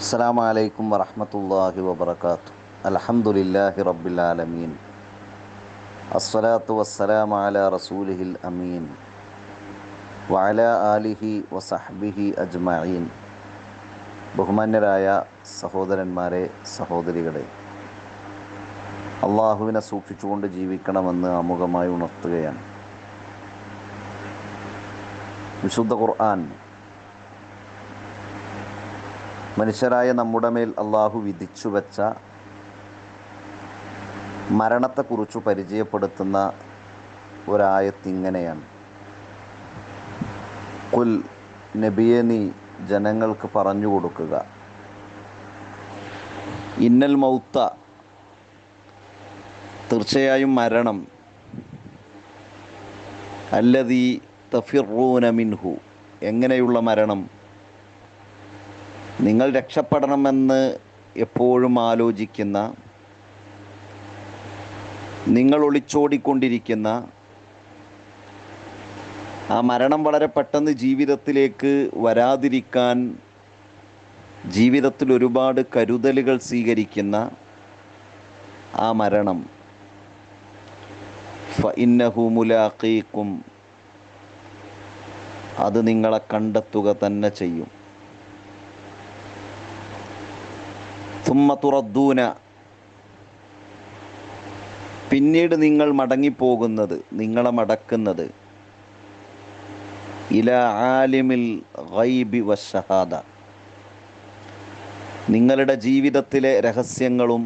അസ്സാം വലൈക്കും വറഹമത്തല്ലാഹി വബർക്കാത്തു അലഹമുല്ലാഹി റബ്ബിലാലമീൻ അസ്വലാത്തു വസ്സലാം അല റസൂലിഹിൽ അമീൻ. വഅല ആലിഹി വസഹബിഹി അജ്മഈൻ. ബഹുമാന്യരായ സഹോദരന്മാരെ സഹോദരികളെ അള്ളാഹുവിനെ സൂക്ഷിച്ചുകൊണ്ട് ജീവിക്കണമെന്ന് അമുഖമായി ഉണർത്തുകയാണ്. വിശുദ്ധ ഖുർആൻ മനുഷ്യരായ നമ്മുടെ മേൽ അള്ളാഹു വിധിച്ചു വച്ച മരണത്തെക്കുറിച്ച് പരിചയപ്പെടുത്തുന്ന ഒരായത്തിങ്ങനെയാണ് കുൽ നബിയെ നീ ജനങ്ങൾക്ക് പറഞ്ഞു കൊടുക്കുക. ഇന്നൽ മൗത്ത തീർച്ചയായും മരണം. അല്ലതീ തഫിറൂന മിൻഹു. എങ്ങനെയുള്ള മരണം? നിങ്ങൾ രക്ഷപ്പെടണമെന്ന് എപ്പോഴും ആലോചിക്കുന്ന നിങ്ങൾ ഒളിച്ചോടിക്കൊണ്ടിരിക്കുന്ന ആ മരണം വളരെ പെട്ടെന്ന് ജീവിതത്തിലേക്ക് വരാതിരിക്കാൻ ജീവിതത്തിൽ ഒരുപാട് കരുതലുകൾ സ്വീകരിക്കുന്ന ആ മരണം. ഫഇന്നഹുമുലാഖീക്കും ഇന്നഹു അത് നിങ്ങളെ കണ്ടെത്തുക തന്നെ ചെയ്യും. തുമ്മ തുറദ്ദൂന പിന്നീട് നിങ്ങൾ മടങ്ങിപ്പോകുന്നത് നിങ്ങളെ മടക്കുന്നത് ഇല ആലിമിൽ ഗൈബി വശഹാദ നിങ്ങളുടെ ജീവിതത്തിലെ രഹസ്യങ്ങളും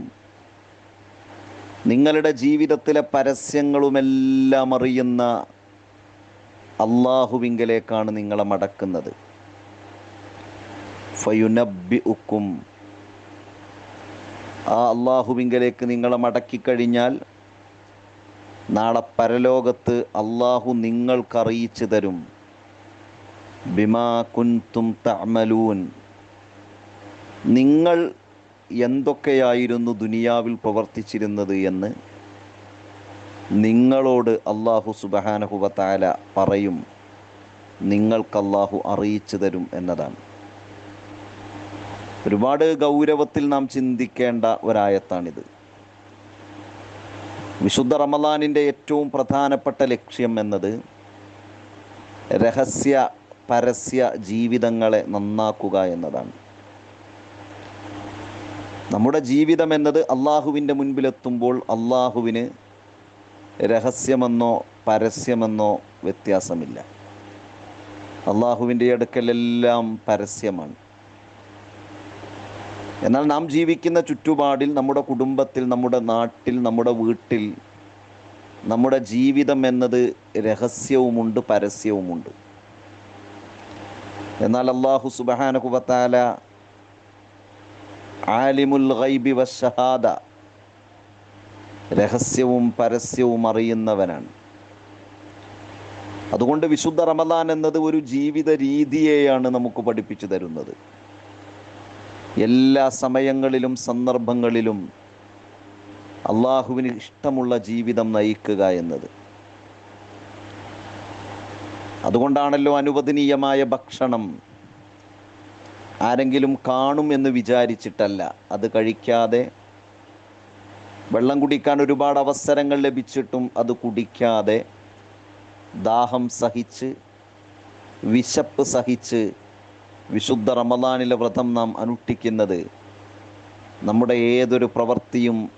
നിങ്ങളുടെ ജീവിതത്തിലെ പരസ്യങ്ങളുമെല്ലാം അറിയുന്ന അള്ളാഹുവിങ്കലേക്കാണ് നിങ്ങളെ മടക്കുന്നത്. ഫയുനബി ഉക്കും ആ അള്ളാഹുവിങ്കലേക്ക് നിങ്ങളെ മടക്കിക്കഴിഞ്ഞാൽ നാളെ പരലോകത്ത് അള്ളാഹു നിങ്ങൾക്കറിയിച്ചു തരും. ബിമാ കുൻതും തമലൂൻ നിങ്ങൾ എന്തൊക്കെയായിരുന്നു ദുനിയാവിൽ പ്രവർത്തിച്ചിരുന്നത് എന്ന് നിങ്ങളോട് അള്ളാഹു സുബഹാനഹുബത്താല പറയും. നിങ്ങൾക്കല്ലാഹു അറിയിച്ചു തരും എന്നതാണ്. ഒരുപാട് ഗൗരവത്തിൽ നാം ചിന്തിക്കേണ്ട ഒരായത്താണിത് വിശുദ്ധ റമദാനിന്റെ ഏറ്റവും പ്രധാനപ്പെട്ട ലക്ഷ്യം എന്നത് രഹസ്യ പരസ്യ ജീവിതങ്ങളെ നന്നാക്കുക എന്നതാണ്. നമ്മുടെ ജീവിതം എന്നത് അള്ളാഹുവിന്റെ മുൻപിലെത്തുമ്പോൾ അള്ളാഹുവിന് രഹസ്യമെന്നോ പരസ്യമെന്നോ വ്യത്യാസമില്ല. അള്ളാഹുവിന്റെ അടുക്കലെല്ലാം പരസ്യമാണ്. എന്നാൽ നാം ജീവിക്കുന്ന ചുറ്റുപാടിൽ നമ്മുടെ കുടുംബത്തിൽ നമ്മുടെ നാട്ടിൽ നമ്മുടെ വീട്ടിൽ നമ്മുടെ ജീവിതം എന്നത് രഹസ്യവുമുണ്ട് പരസ്യവുമുണ്ട്. എന്നാൽ അള്ളാഹു സുബഹാനകുബത്താല ആലിമുൽ ഗൈബി വഷഹാദ രഹസ്യവും പരസ്യവും അറിയുന്നവനാണ്. അതുകൊണ്ട് വിശുദ്ധ റമദാൻ എന്നത് ഒരു ജീവിത രീതിയെയാണ് നമുക്ക് പഠിപ്പിച്ചു തരുന്നത്. എല്ലാ സമയങ്ങളിലും സന്ദർഭങ്ങളിലും അള്ളാഹുവിന് ഇഷ്ടമുള്ള ജീവിതം നയിക്കുക എന്നത്. അതുകൊണ്ടാണല്ലോ അനുവദനീയമായ ഭക്ഷണം ആരെങ്കിലും കാണും എന്ന് വിചാരിച്ചിട്ടല്ല. അത് കഴിക്കാതെ വെള്ളം കുടിക്കാൻ ഒരുപാട് അവസരങ്ങൾ ലഭിച്ചിട്ടും അത് കുടിക്കാതെ ദാഹം സഹിച്ച് വിശപ്പ് സഹിച്ച് വിശുദ്ധ റമദാനിലെ വ്രതം നാം അനുഷ്ഠിക്കുന്നത് നമ്മുടെ ഏതൊരു പ്രവൃത്തിയും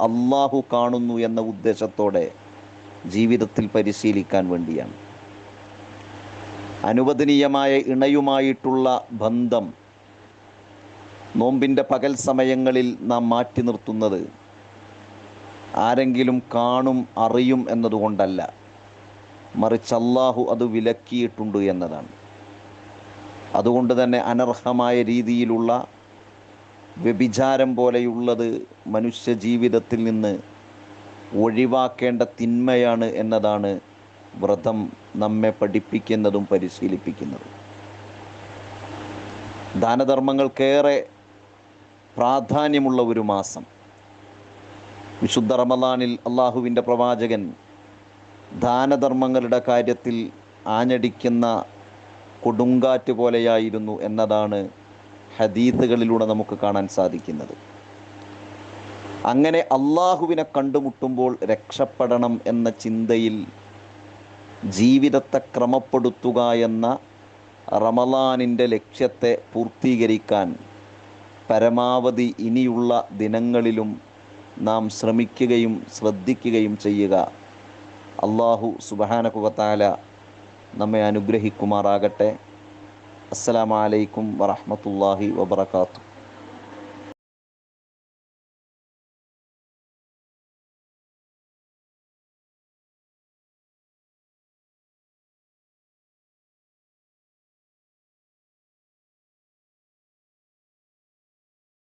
അള്ളാഹു കാണുന്നു എന്ന ഉദ്ദേശത്തോടെ ജീവിതത്തിൽ പരിശീലിക്കാൻ വേണ്ടിയാണ്. അനുവദനീയമായ ഇണയുമായിട്ടുള്ള ബന്ധം നോമ്പിന്റെ പകൽ സമയങ്ങളിൽ നാം മാറ്റി നിർത്തുന്നത് ആരെങ്കിലും കാണും അറിയും എന്നതുകൊണ്ടല്ല. മറിച്ച് അള്ളാഹു അത് വിലക്കിയിട്ടുണ്ട് എന്നതാണ്. അതുകൊണ്ട് തന്നെ അനർഹമായ രീതിയിലുള്ള വ്യഭിചാരം പോലെയുള്ളത് മനുഷ്യ ജീവിതത്തിൽ നിന്ന് ഒഴിവാക്കേണ്ട തിന്മയാണ് എന്നതാണ് വ്രതം നമ്മെ പഠിപ്പിക്കുന്നതും പരിശീലിപ്പിക്കുന്നതും. ദാനധർമ്മങ്ങൾക്കേറെ പ്രാധാന്യമുള്ള ഒരു മാസം. വിശുദ്ധ റമദാനിൽ അള്ളാഹുവിന്റെ പ്രവാചകൻ ദാനധർമ്മങ്ങളുടെ കാര്യത്തിൽ ആഞ്ഞടിക്കുന്ന കൊടുങ്കാറ്റ് പോലെയായിരുന്നു എന്നതാണ് ഹദീത്തുകളിലൂടെ നമുക്ക് കാണാൻ സാധിക്കുന്നത്. അങ്ങനെ അള്ളാഹുവിനെ കണ്ടുമുട്ടുമ്പോൾ രക്ഷപ്പെടണം എന്ന ചിന്തയിൽ ജീവിതത്തെ ക്രമപ്പെടുത്തുക എന്ന റമലാനിന്റെ ലക്ഷ്യത്തെ പൂർത്തീകരിക്കാൻ പരമാവധി ഇനിയുള്ള ദിനങ്ങളിലും നാം ശ്രമിക്കുകയും ശ്രദ്ധിക്കുകയും ചെയ്യുക. അള്ളാഹു സുബഹാനകുവത്താല നമ്മെ അനുഗ്രഹിക്കുമാറാകട്ടെ. അസ്സലാമലൈക്കും വറഹമത്തല്ലാഹി വബർക്കാത്തു